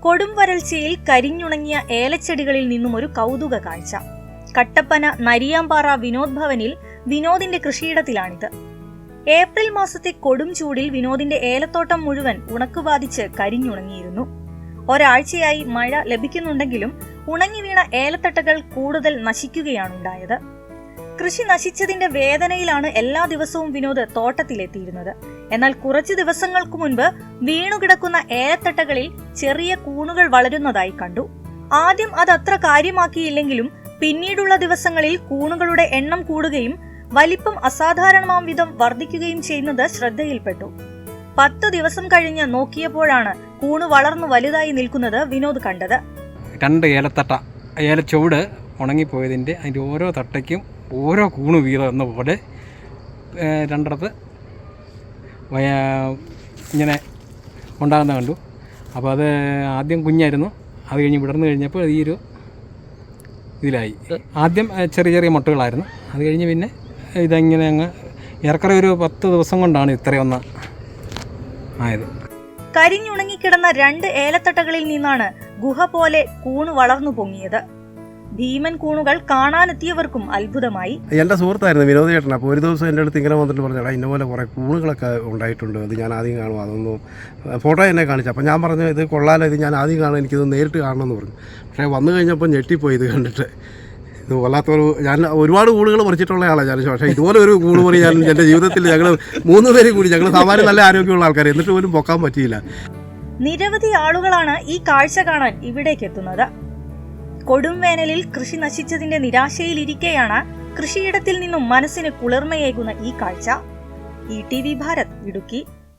കൊടും വരൾച്ചയിൽ കരിഞ്ഞുണങ്ങിയ ഏലച്ചെടികളിൽ നിന്നും ഒരു കൗതുക കാഴ്ച. കട്ടപ്പന നരിയാമ്പാറ വിനോദ് ഭവനിൽ വിനോദിന്റെ കൃഷിയിടത്തിലാണിത്. ഏപ്രിൽ മാസത്തെ കൊടും ചൂടിൽ വിനോദിന്റെ ഏലത്തോട്ടം മുഴുവൻ ഉണക്ക് ബാധിച്ച് കരിഞ്ഞുണങ്ങിയിരുന്നു. ഒരാഴ്ചയായി മഴ ലഭിക്കുന്നുണ്ടെങ്കിലും ഉണങ്ങി വീണ ഏലത്തട്ടകൾ കൂടുതൽ നശിക്കുകയാണുണ്ടായത്. കൃഷി നശിച്ചതിന്റെ വേദനയിലാണ് എല്ലാ ദിവസവും വിനോദ് തോട്ടത്തിലെത്തിയിരുന്നത്. എന്നാൽ കുറച്ചു ദിവസങ്ങൾക്ക് മുൻപ് വീണുകിടക്കുന്ന ഏലത്തട്ടകളിൽ ചെറിയ കൂണുകൾ വളരുന്നതായി കണ്ടു. ആദ്യം അത് അത്ര കാര്യമാക്കിയില്ലെങ്കിലും പിന്നീടുള്ള ദിവസങ്ങളിൽ കൂണുകളുടെ എണ്ണം കൂടുകയും വലിപ്പം അസാധാരണമാം വിധം വർദ്ധിക്കുകയും ചെയ്യുന്നത് ശ്രദ്ധയിൽപ്പെട്ടു. പത്ത് ദിവസം കഴിഞ്ഞ് നോക്കിയപ്പോഴാണ് കൂണ് വളർന്നു വലുതായി നിൽക്കുന്നത് വിനോദ് കണ്ടത്. രണ്ട് ഏലത്തട്ട ഏലച്ചുവട് ഉണങ്ങിപ്പോയതിന്റെ അതിന്റെ ഓരോ തട്ടയ്ക്കും ഓരോ കൂണ് വീതം എന്ന പോലെ രണ്ടിടത്ത് ഇങ്ങനെ ഉണ്ടാകുന്ന കണ്ടു. അപ്പോൾ അത് ആദ്യം കുഞ്ഞായിരുന്നു. അത് കഴിഞ്ഞ് വിടർന്നു കഴിഞ്ഞപ്പോൾ ഈ ഒരു ഇതിലായി. ആദ്യം ചെറിയ ചെറിയ മുട്ടകളായിരുന്നു. അത് കഴിഞ്ഞ് പിന്നെ ഇതങ്ങനെ അങ്ങ് ഏറെക്കുറെ ഒരു പത്ത് ദിവസം കൊണ്ടാണ് ഇത്രയൊന്ന് ആയത്. കരിഞ്ഞുണങ്ങിക്കിടന്ന രണ്ട് ഏലത്തട്ടകളിൽ നിന്നാണ് ഗുഹ പോലെ കൂണ് വളർന്നു പൊങ്ങിയത്. ഭീമൻ കൂണുകൾ കാണാനെത്തിയവർക്കും അത്ഭുതമായി. എന്റെ സുഹൃത്തായിരുന്നു വിനോദ ചേട്ടൻ. അപ്പോൾ ഒരു ദിവസം എന്റെ അടുത്ത് ഇങ്ങനെ വന്നിട്ട് പറഞ്ഞു എടാ ഇന്നപോലെ കുറേ കൂണുകളൊക്കെ ഉണ്ടായിട്ടുണ്ട്. അത് ഞാൻ ആദ്യം കാണും. അതൊന്നും ഫോട്ടോ എന്നെ കാണിച്ചു. അപ്പോൾ ഞാൻ പറഞ്ഞു ഇത് കൊള്ളാലോ. ഇത് ഞാൻ ആദ്യം കാണും. എനിക്കിത് നേരിട്ട് കാണണമെന്ന് പറഞ്ഞു. പക്ഷേ വന്നു കഴിഞ്ഞപ്പോൾ ഞെട്ടിപ്പോയി ഇത് കണ്ടിട്ട്. ഇത് വല്ലാത്തൊരു ഞാൻ ഒരുപാട് കൂടുകൾ പറിച്ചിട്ടുള്ള ആളാണ് ഞാൻ. പക്ഷേ ഇതുപോലെ ഒരു കൂട് പറി ഞാൻ എന്റെ ജീവിതത്തിൽ ഞങ്ങൾ മൂന്ന് പേര് കൂടി ഞങ്ങൾ സാമാന്യം നല്ല ആരോഗ്യമുള്ള ആൾക്കാർ എന്നിട്ട് പോലും പൊക്കാൻ പറ്റിയില്ല. നിരവധി ആളുകളാണ് ഈ കാഴ്ച കാണാൻ ഇവിടേക്ക് എത്തുന്നത്. കൊടും വേനലിൽ കൃഷി നശിച്ചതിന്റെ നിരാശയിലിരിക്കെയാണ് കൃഷിയിടത്തിൽ നിന്നും മനസ്സിന് കുളിർമയേകുന്ന ഈ കാഴ്ച. E T V Bharat Idukki.